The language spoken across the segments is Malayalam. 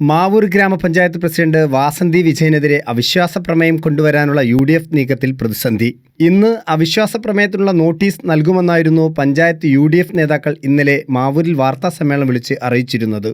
മാവൂർ ഗ്രാമപഞ്ചായത്ത് പ്രസിഡന്റ് വാസന്തി വിജയനെതിരെ അവിശ്വാസ പ്രമേയം കൊണ്ടുവരാനുള്ള യു ഡി എഫ് നീക്കത്തിൽ പ്രതിസന്ധി. ഇന്ന് അവിശ്വാസ പ്രമേയത്തിനുള്ള നോട്ടീസ് നൽകുമെന്നായിരുന്നു പഞ്ചായത്ത് യു ഡി എഫ് നേതാക്കൾ ഇന്നലെ മാവൂരിൽ വാർത്താ സമ്മേളനം വിളിച്ച് അറിയിച്ചിരുന്നത്.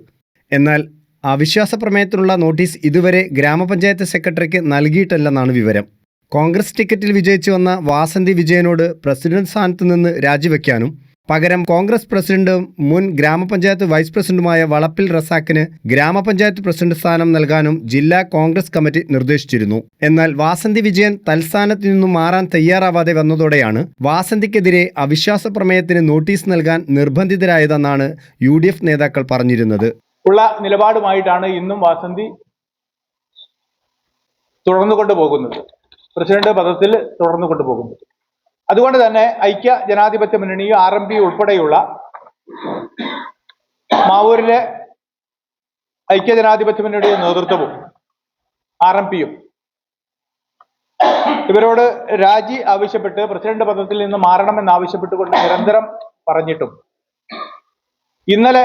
എന്നാൽ അവിശ്വാസ പ്രമേയത്തിനുള്ള നോട്ടീസ് ഇതുവരെ ഗ്രാമപഞ്ചായത്ത് സെക്രട്ടറിക്ക് നൽകിയിട്ടില്ലെന്നാണ് വിവരം. കോൺഗ്രസ് ടിക്കറ്റിൽ വിജയിച്ചു വന്ന വാസന്തി വിജയനോട് പ്രസിഡന്റ് സ്ഥാനത്ത് നിന്ന് രാജിവെക്കാനും പകരം കോൺഗ്രസ് പ്രസിഡന്റും മുൻ ഗ്രാമപഞ്ചായത്ത് വൈസ് പ്രസിഡന്റുമായ വളപ്പിൽ റസാക്കിന് ഗ്രാമപഞ്ചായത്ത് പ്രസിഡന്റ് സ്ഥാനം നൽകാനും ജില്ലാ കോൺഗ്രസ് കമ്മിറ്റി നിർദ്ദേശിച്ചിരുന്നു. എന്നാൽ വാസന്തി വിജയൻ തൽസ്ഥാനത്ത് നിന്നും മാറാൻ തയ്യാറാവാതെ വന്നതോടെയാണ് വാസന്തിക്കെതിരെ അവിശ്വാസ പ്രമേയത്തിന് നോട്ടീസ് നൽകാൻ നിർബന്ധിതരായതെന്നാണ് യു നേതാക്കൾ പറഞ്ഞിരുന്നത്. ഉള്ള നിലപാടുമായിട്ടാണ് ഇന്നും വാസന്തി തുടർന്നു കൊണ്ടുപോകുന്നത് പ്രസിഡന്റ് പദത്തിൽ തുടർന്നു കൊണ്ടുപോകുന്നത് അതുകൊണ്ട് തന്നെ ഐക്യ ജനാധിപത്യ മുന്നണി ആർ എം പി ഉൾപ്പെടെയുള്ള മാവൂരിലെ ഐക്യ ജനാധിപത്യ മുന്നണിയുടെ നേതൃത്വവും ആർ എം പിയും ഇവരോട് രാജി ആവശ്യപ്പെട്ട് പ്രസിഡന്റ് പദത്തിൽ നിന്ന് മാറണമെന്ന് ആവശ്യപ്പെട്ടുകൊണ്ട് നിരന്തരം പറഞ്ഞിട്ടും ഇന്നലെ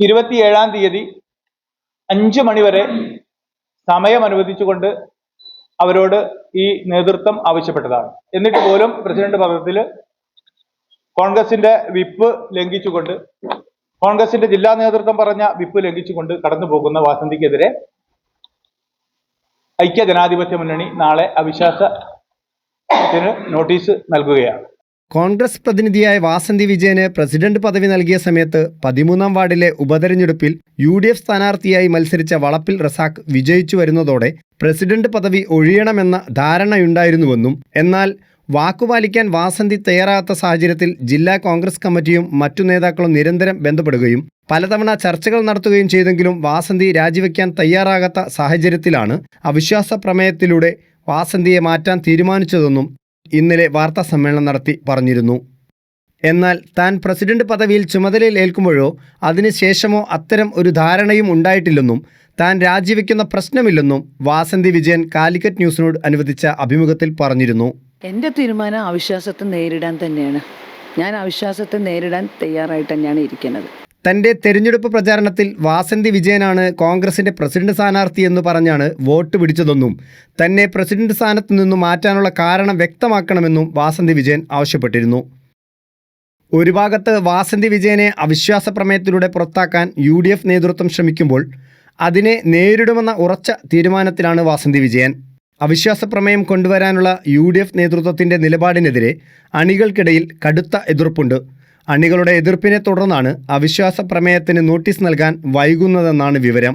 ഇരുപത്തിയേഴാം തീയതി അഞ്ച് മണിവരെ സമയം അനുവദിച്ചുകൊണ്ട് അവരോട് ഈ നേതൃത്വം ആവശ്യപ്പെട്ടതാണ്. എന്നിട്ട് പോലും പ്രസിഡന്റ് പദത്തിൽ കോൺഗ്രസിന്റെ വിപ്പ് ലംഘിച്ചുകൊണ്ട് കോൺഗ്രസിന്റെ ജില്ലാ നേതൃത്വം പറഞ്ഞ വിപ്പ് ലംഘിച്ചുകൊണ്ട് കടന്നു പോകുന്ന വാസന്തിക്കെതിരെ ഐക്യ ജനാധിപത്യ മുന്നണി നാളെ അവിശ്വാസത്തിന് നോട്ടീസ് നൽകുകയാണ്. കോൺഗ്രസ് പ്രതിനിധിയായ വാസന്തി വിജയന് പ്രസിഡന്റ് പദവി നൽകിയ സമയത്ത് പതിമൂന്നാം വാർഡിലെ ഉപതെരഞ്ഞെടുപ്പിൽ യു ഡി എഫ് സ്ഥാനാർത്ഥിയായി മത്സരിച്ച വളപ്പിൽ റസാഖ് വിജയിച്ചു വരുന്നതോടെ പ്രസിഡന്റ് പദവി ഒഴിയണമെന്ന ധാരണയുണ്ടായിരുന്നുവെന്നും എന്നാൽ വാക്കുപാലിക്കാൻ വാസന്തി തയ്യാറാകാത്ത സാഹചര്യത്തിൽ ജില്ലാ കോൺഗ്രസ് കമ്മിറ്റിയും മറ്റു നേതാക്കളും നിരന്തരം ബന്ധപ്പെടുകയും പലതവണ ചർച്ചകൾ നടത്തുകയും ചെയ്തെങ്കിലും വാസന്തി രാജിവെക്കാൻ തയ്യാറാകാത്ത സാഹചര്യത്തിലാണ് അവിശ്വാസ പ്രമേയത്തിലൂടെ വാസന്തിയെ മാറ്റാൻ തീരുമാനിച്ചതെന്നും ഇന്നലെ വാർത്താ സമ്മേളനം നടത്തി പറഞ്ഞിരുന്നു. എന്നാൽ താൻ പ്രസിഡന്റ് പദവിയിൽ ചുമതലയിൽ ഏൽക്കുമ്പോഴോ അതിനുശേഷമോ അത്തരം ഒരു ധാരണയും ഉണ്ടായിട്ടില്ലെന്നും താൻ രാജിവെക്കുന്ന പ്രശ്നമില്ലെന്നും വാസന്തി വിജയൻ കാലിക്കറ്റ് ന്യൂസിനോട് അനുവദിച്ച അഭിമുഖത്തിൽ പറഞ്ഞിരുന്നു. എന്റെ തീരുമാനം അവിശ്വാസത്തെ നേരിടാൻ തന്നെയാണ്. ഞാൻ അവിശ്വാസത്തെ നേരിടാൻ തയ്യാറായിട്ട് തന്നെയാണ് ഇരിക്കുന്നത്. തന്റെ തെരഞ്ഞെടുപ്പ് പ്രചാരണത്തിൽ വാസന്തി വിജയനാണ് കോൺഗ്രസിന്റെ പ്രസിഡന്റ് സ്ഥാനാർത്ഥി എന്ന് പറഞ്ഞാണ് വോട്ട് പിടിച്ചതെന്നും. തന്നെ പ്രസിഡന്റ് സ്ഥാനത്തു നിന്നും മാറ്റാനുള്ള കാരണം വ്യക്തമാക്കണമെന്നും വാസന്തി വിജയൻ ആവശ്യപ്പെട്ടിരുന്നു. ഒരു ഭാഗത്ത് വാസന്തി വിജയനെ അവിശ്വാസ പ്രമേയത്തിലൂടെ പുറത്താക്കാൻ യു ഡി എഫ് നേതൃത്വം ശ്രമിക്കുമ്പോൾ അതിനെ നേരിടുമെന്ന ഉറച്ച തീരുമാനത്തിലാണ് വാസന്തി വിജയൻ. അവിശ്വാസ പ്രമേയം കൊണ്ടുവരാനുള്ള യു ഡി എഫ് നേതൃത്വത്തിന്റെ നിലപാടിനെതിരെ അണികൾക്കിടയിൽ കടുത്ത എതിർപ്പുണ്ട്. അണികളുടെ എതിർപ്പിനെ തുടർന്നാണ് അവിശ്വാസ പ്രമേയത്തിന് നോട്ടീസ് നൽകാൻ വൈകുന്നതെന്നാണ് വിവരം.